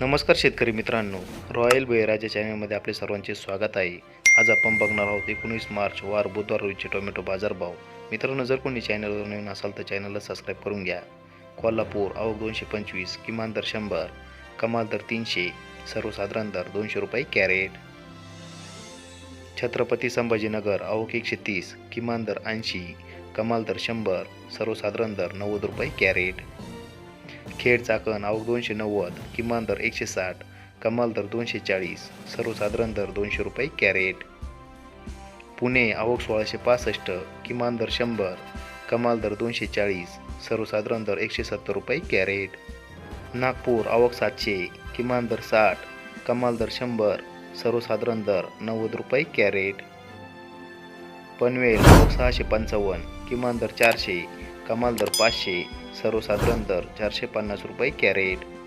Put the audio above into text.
नमस्कार शेतकरी मित्रांनो. रॉयल बेराच्या चॅनलमध्ये आपले सर्वांचे स्वागत आहे. आज आपण बघणार आहोत एकोणीस मार्च वार बुधवार रोजचे टोमॅटो बाजारभाव. मित्रांनो जर कोणी चॅनलवर नवीन असाल तर चॅनलला सबस्क्राईब करून घ्या. कोल्हापूर आवक दोनशे पंचवीस किमान दर शंभर कमाल दर तीनशे सर्वसाधारण दर दोनशे रुपये कॅरेट. छत्रपती संभाजीनगर आवक एकशे तीस किमान दर ऐंशी कमाल दर शंभर सर्वसाधारण दर नव्वद रुपये कॅरेट. खेड चाकण आवक दोनशे नव्वद किमान दर एकशे साठ कमाल दर दोनशे चाळीस सर्वसाधारण दर दोनशे रुपये कॅरेट. पुणे आवक सोळाशे पासष्ट किमान दर शंभर कमाल दर दोनशे चाळीस सर्वसाधारण दर एकशे सत्तर रुपये कॅरेट. नागपूर आवक सातशे किमान दर साठ कमाल दर शंभर सर्वसाधारण दर नव्वद रुपये कॅरेट. पनवेल आवक सहाशे पंचावन्न किमान दर चारशे कमाल दर पाचशे सर्वसाधारण दर चारशे पन्नास रुपये कॅरेट.